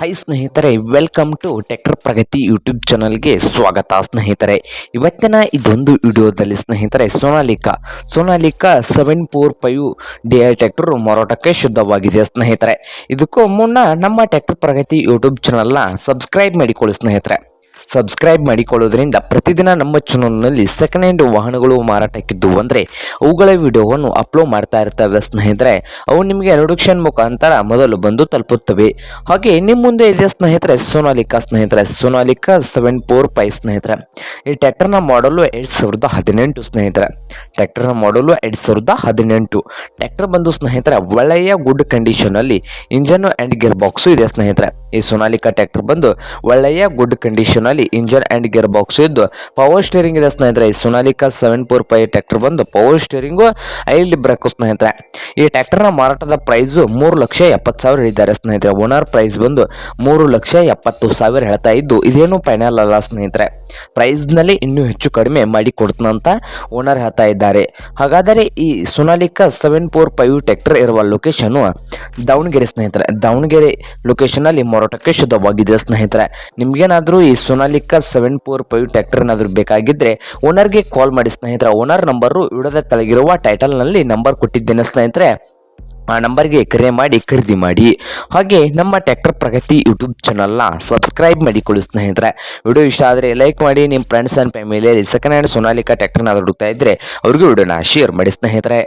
High ಸ್ನೇಹಿತರೆ welcome to tractor Pragati YouTube ಚಾನಲ್ಗೆ ಸ್ವಾಗತ ಸ್ನೇಹಿತರೆ. ಇವತ್ತಿನ ಇದೊಂದು ವಿಡಿಯೋದಲ್ಲಿ ಸ್ನೇಹಿತರೆ Sonalika Sonalika seven four five D I tractor ಮಾರಾಟಕ್ಕೆ ಶುದ್ಧವಾಗಿದೆ ಸ್ನೇಹಿತರೆ. ಇದಕ್ಕೂ ಮುನ್ನ ನಮ್ಮ ಟೆಕ್ಟರ್ ಪ್ರಗತಿ ಯೂಟ್ಯೂಬ್ ಚಾನಲ್ನ ಸಬ್ಸ್ಕ್ರೈಬ್ ಮಾಡಿಕೊಳ್ಳಿ ಸ್ನೇಹಿತರೆ. ಸಬ್ಸ್ಕ್ರೈಬ್ ಮಾಡಿಕೊಳ್ಳೋದ್ರಿಂದ ಪ್ರತಿದಿನ ನಮ್ಮ ಚಾನಲ್ನಲ್ಲಿ ಸೆಕೆಂಡ್ ಹ್ಯಾಂಡ್ ವಾಹನಗಳು ಮಾರಾಟಕ್ಕಿದ್ದು ಅಂದರೆ ಅವುಗಳ ವಿಡಿಯೋವನ್ನು ಅಪ್ಲೋಡ್ ಮಾಡ್ತಾ ಇರ್ತವೆ ಸ್ನೇಹಿತರೆ. ಅವು ನಿಮಗೆ ಅನುಡಕ್ಷನ್ ಮುಖಾಂತರ ಮೊದಲು ಬಂದು ತಲುಪುತ್ತವೆ. ಹಾಗೆ ನಿಮ್ಮ ಮುಂದೆ ಇದೆ ಸ್ನೇಹಿತರೆ ಸೋನಾಲಿಕಾ. ಸ್ನೇಹಿತರೆ, ಸೋನಾಲಿಕಾ ಸೆವೆನ್ ಫೋರ್ ಫೈವ್ ಸ್ನೇಹಿತರೆ. ಈ ಟ್ಯಾಕ್ಟರ್ನ ಮಾಡಲು ಎರಡು ಸಾವಿರದ ಹದಿನೆಂಟು ಸ್ನೇಹಿತರೆ. ಟ್ಯಾಕ್ಟರ್ನ ಮಾಡಲು ಎರಡು ಸಾವಿರದ ಹದಿನೆಂಟು. ಟ್ಯಾಕ್ಟರ್ ಬಂದು ಸ್ನೇಹಿತರೆ ಒಳ್ಳೆಯ ಗುಡ್ ಕಂಡೀಷನಲ್ಲಿ ಇಂಜನ್ ಆ್ಯಂಡ್ ಗೇರ್ ಬಾಕ್ಸು ಇದೆ ಸ್ನೇಹಿತರೆ. ಈ ಸೋನಾಲಿಕಾ ಟ್ಯಾಕ್ಟರ್ ಬಂದು ಒಳ್ಳೆಯ ಗುಡ್ ಕಂಡೀಷನಲ್ಲಿ ಇಂಜನ್ ಅಂಡ್ ಗೇರ್ ಬಾಕ್ಸ್ ಇದ್ದು ಪವರ್ ಸ್ಟೇರಿಂಗ್ ಇದೆ ಸ್ನೇಹಿತರೆ. ಈ Sonalika seven four five tractor ಬಂದು ಪವರ್ ಸ್ಟೇರಿಂಗು ಐಲ್ಡ್ ಬ್ರೇಕು ಸ್ನೇಹಿತರೆ. ಈ ಟ್ರ್ಯಾಕ್ಟರ್ನ ಮಾರಾಟದ ಪ್ರೈಸು ಮೂರು ಲಕ್ಷ ಎಪ್ಪತ್ತು ಸಾವಿರ ಹೇಳಿದ್ದಾರೆ ಸ್ನೇಹಿತರೆ. ಓನರ್ ಪ್ರೈಸ್ ಬಂದು ಮೂರು ಲಕ್ಷ ಎಪ್ಪತ್ತು ಸಾವಿರ ಹೇಳ್ತಾ ಇದ್ದು, ಇದೇನು ಫೈನಲ್ ಅಲ್ಲ ಸ್ನೇಹಿತರೆ. ಪ್ರೈಸ್ನಲ್ಲಿ ಇನ್ನೂ ಹೆಚ್ಚು ಕಡಿಮೆ ಮಾಡಿ ಕೊಡ್ತಂತ ಓನರ್ ಹೇಳ್ತಾ ಇದ್ದಾರೆ. ಹಾಗಾದರೆ ಈ Sonalika seven four five tractor ಇರುವ ಲೊಕೇಶನು ದಾವಣಗೆರೆ ಸ್ನೇಹಿತರೆ. ದಾವಣಗೆರೆ ಲೊಕೇಶನಲ್ಲಿ ಮಾರಾಟಕ್ಕೆ ಶುದ್ಧವಾಗಿದೆ ಸ್ನೇಹಿತರೆ. ನಿಮಗೇನಾದರೂ ಈ Sonalika seven four five tractor ಏನಾದರೂ ಬೇಕಾಗಿದ್ದರೆ ಓನರ್ಗೆ ಕಾಲ್ ಮಾಡಿ ಸ್ನೇಹಿತರೆ. ಓನರ್ ನಂಬರು ವಿಡಿಯೋದ ತೆಳಗಿರುವ ಟೈಟಲ್ನಲ್ಲಿ ನಂಬರ್ ಕೊಟ್ಟಿದ್ದೇನೆ ಸ್ನೇಹಿತರೆ. ಆ ನಂಬರ್ಗೆ ಕರೆ ಮಾಡಿ ಖರೀದಿ ಮಾಡಿ. ಹಾಗೆ ನಮ್ಮ ಟ್ಯಾಕ್ಟರ್ ಪ್ರಗತಿ ಯೂಟ್ಯೂಬ್ ಚಾನಲ್ನ ಸಬ್ಸ್ಕ್ರೈಬ್ ಮಾಡಿಕೊಳ್ಳಿ ಸ್ನೇಹಿತರೆ. ವಿಡಿಯೋ ಇಷ್ಟ ಆದರೆ ಲೈಕ್ ಮಾಡಿ ನಿಮ್ಮ ಫ್ರೆಂಡ್ಸ್ ಆ್ಯಂಡ್ ಫ್ಯಾಮಿಲಿಯಲ್ಲಿ ಸೆಕೆಂಡ್ ಹ್ಯಾಂಡ್ ಸೋನಾಲಿಕಾ ಟ್ರ್ಯಾಕ್ಟರ್ನ ಹುಡುಕ್ತಾ ಇದ್ದರೆ ಅವ್ರಿಗೂ ವಿಡಿಯೋನ ಶೇರ್ ಮಾಡಿ ಸ್ನೇಹಿತರೆ.